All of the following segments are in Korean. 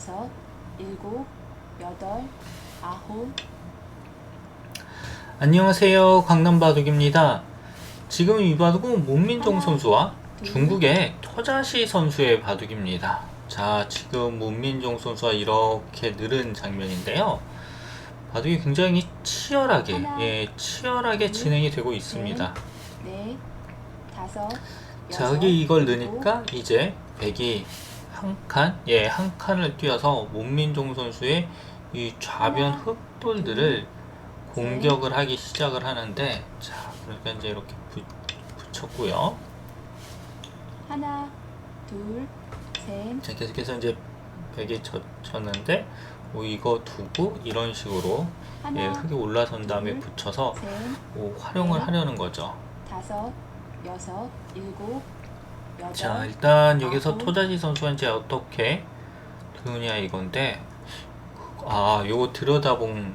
여섯, 일곱, 여덟, 아홉, 안녕하세요. 강남바둑입니다. 지금 이 바둑은 문민종 하나, 선수와 둘, 중국의 토자시 선수의 바둑입니다. 자, 지금 문민종 선수가 이렇게 느른 장면인데요. 바둑이 굉장히 치열하게, 하나, 예, 치열하게 둘, 진행이 되고 있습니다. 넷, 다섯, 자, 여섯, 여기 이걸 넣으니까 이제 백이 한 칸, 예, 한 칸을 뛰어서 문민종 선수의 이 좌변 흑돌들을 공격을 하기 시작을 하는데, 자, 그러니까 이제 이렇게 붙, 붙였고요. 하나, 둘, 셋, 자, 계속해서 이제 쳐, 쳤는데, 뭐 이거 두고 이런 식으로 예, 하나, 흙이 올라선 다음에 둘, 붙여서 셋, 뭐 활용을 넷, 하려는 거죠. 다섯, 여섯, 일곱, 여덟, 자, 일단 여기서 아홉. 토자지 선수가 이제 어떻게 두느냐 이건데, 아, 요거 들여다본,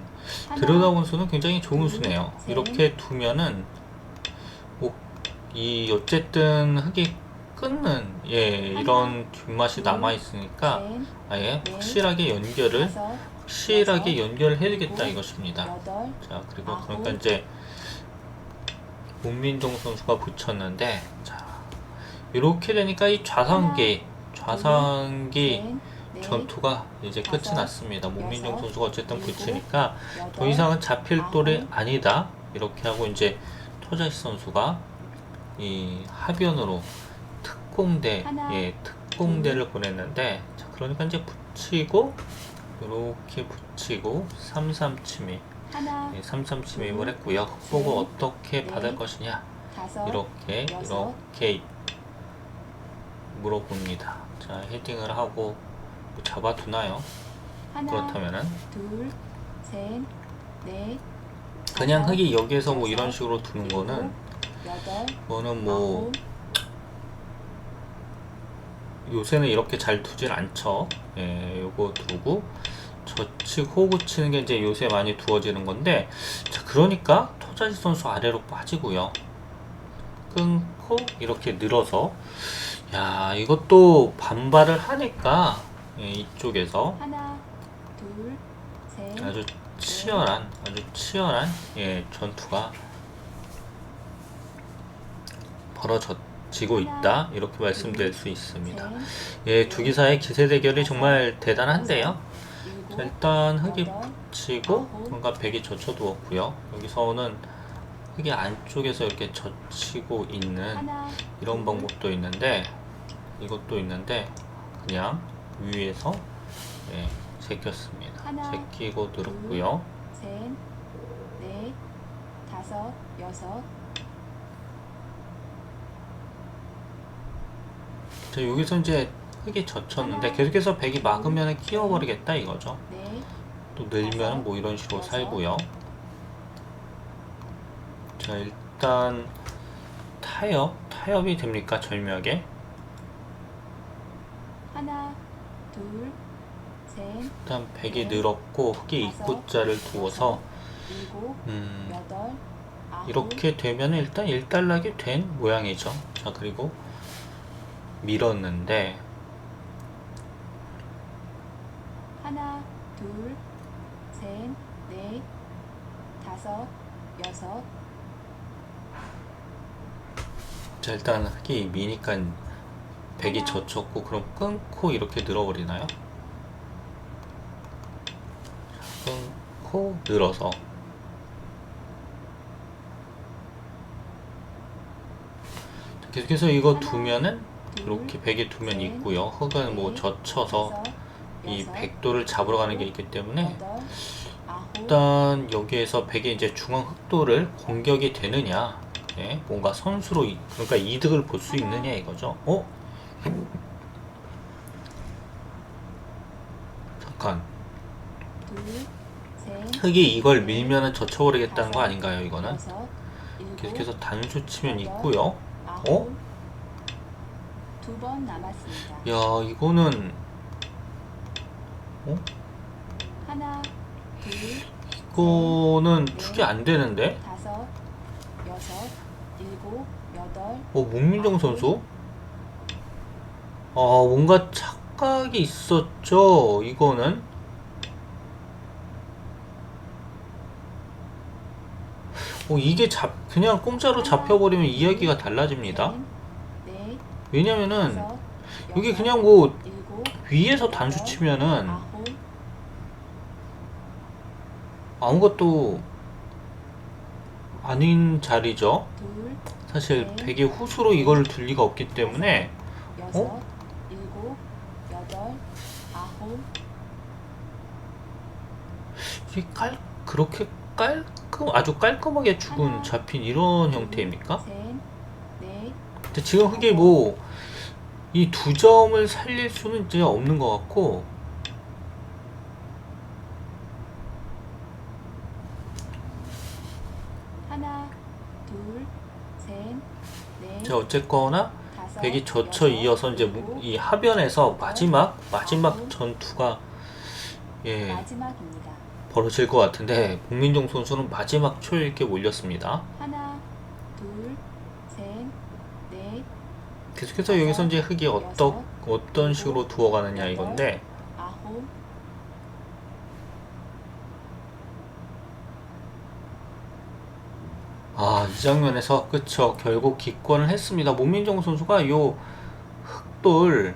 하나, 들여다본 수는 굉장히 좋은 둘, 수네요. 셋. 이렇게 두면은, 뭐, 이, 어쨌든 흙이 끊는, 예, 이런 뒷맛이 둘, 남아 있으니까, 셋, 아예 넷, 확실하게 연결을, 다섯, 확실하게 여섯, 연결해야겠다 이것입니다. 여덟, 자, 그리고 아홉. 그러니까 이제 문민종 선수가 붙였는데, 자, 이렇게 되니까 이 좌상기, 좌상기 셋, 넷, 전투가 이제 끝이 다섯, 났습니다. 여섯, 선수가 어쨌든 일곱, 여덟, 더 이상은 잡힐 돌이 아홉. 아니다. 이렇게 하고 이제 토자시 선수가 이 하변으로 특공대, 하나, 예, 특공대를 보냈는데, 자, 그러니까 이제 붙이고, 이렇게 붙이고, 삼삼치미, 하나, 예, 삼삼치미을 둘, 했고요. 흑복을 셋, 어떻게 넷, 받을 것이냐, 다섯, 이렇게, 여섯. 이렇게 물어봅니다. 자, 헤딩을 하고 뭐 잡아두나요? 하나, 그렇다면은 둘, 셋, 넷, 그냥 다섯, 흙이 여기에서 뭐 이런 식으로 두는 거는 여덟, 뭐는 뭐 아홉, 요새는 이렇게 잘 두질 않죠. 예, 요거 두고 저측 호구 치는 게 이제 요새 많이 두어지는 건데 자 그러니까 토자지 선수 아래로 빠지고요. 끊고 이렇게 늘어서 야 이것도 반발을 하니까 예, 이쪽에서 하나, 둘, 셋, 아주 치열한 아주 치열한 예 전투가 벌어지고 있다 이렇게 말씀드릴 수 있습니다. 셋, 예, 두 기사의 기세 대결이 정말 대단한데요. 자, 일단 붙이고 아홉. 뭔가 백이 젖혀두었고요. 여기서는 흙이 안쪽에서 이렇게 젖히고 있는 이런 둘, 방법도 있는데 이것도 있는데 그냥 위에서 예, 제꼈습니다. 제끼고 늘었고요. 셋, 넷, 다섯, 여섯, 자, 여기서 이제 흙이 젖혔는데 계속해서 백이 막으면 끼워버리겠다 이거죠. 넷, 또 늘면 뭐 이런 식으로. 살고요. 자 일단 타협 타협이 됩니까 절묘하게 하나, 둘, 셋, 일단 백이 네. 늘었고 흙이 다섯, 입구자를 두어서 일곱, 음 여덟, 아홉, 이렇게 되면 일단 일단락이 된 모양이죠. 자 그리고 밀었는데 하나, 둘, 셋, 넷, 다섯, 여섯, 자 일단 흙이 미니까 백이 하나. 젖혔고 그럼 끊고 이렇게 늘어버리나요? 끊고 늘어서 자, 계속해서 이거 두면은 둘, 이렇게 백에 두면 셋, 있고요. 흙은 뭐 넷, 젖혀서 이 백도를 잡으러 가는 게 있기 때문에 일단 여기에서 백의 이제 중앙 흑도를 공격이 되느냐, 예, 뭔가 선수로 이- 그러니까 이득을 볼 수 있느냐 이거죠. 어? 잠깐, 흙이 이걸 밀면은 젖혀버리겠다는 거 아닌가요? 이거는 계속해서 단수 치면 있고요. 어? 두번 남았습니다. 야, 이거는 어? 하나, 둘, 이거는 축이 안 되는데? 여섯, 일곱, 여덟, 어, 문민정 선수? 아, 뭔가 착각이 있었죠. 이거는 어, 이게 잡 그냥 공짜로 잡혀버리면 이야기가 달라집니다. 넷, 왜냐면은 여섯, 그냥 뭐 위에서 단수 치면은 아무것도 아닌 자리죠. 둘, 사실 네. 백의 후수로 이걸 둘 리가 없기 때문에 여섯, 어? 일곱, 여덟, 아홉, 이게 깔 그렇게 깔끔 아주 깔끔하게 죽은 하나, 잡힌 이런 형태입니까? 셋, 넷, 근데 지금 흑이 뭐이 두 점을 살릴 수는 이제 없는 것 같고 하나, 둘, 셋, 넷, 자 어쨌거나 백이 젖혀 이어서 이제 이 하변에서 마지막 마지막 전투가 예. 벌어질 것 같은데 복민종 선수는 마지막 초에 이렇게 몰렸습니다. 하나, 둘, 셋, 넷, 계속해서 여기서 이제 흑이 어떠, 어떤 식으로 두어가느냐 이건데 아홉, 아 이 장면에서 그쵸 결국 기권을 했습니다. 문민정 선수가 요 흑돌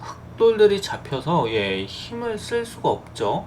흑돌들이 잡혀서 예 힘을 쓸 수가 없죠.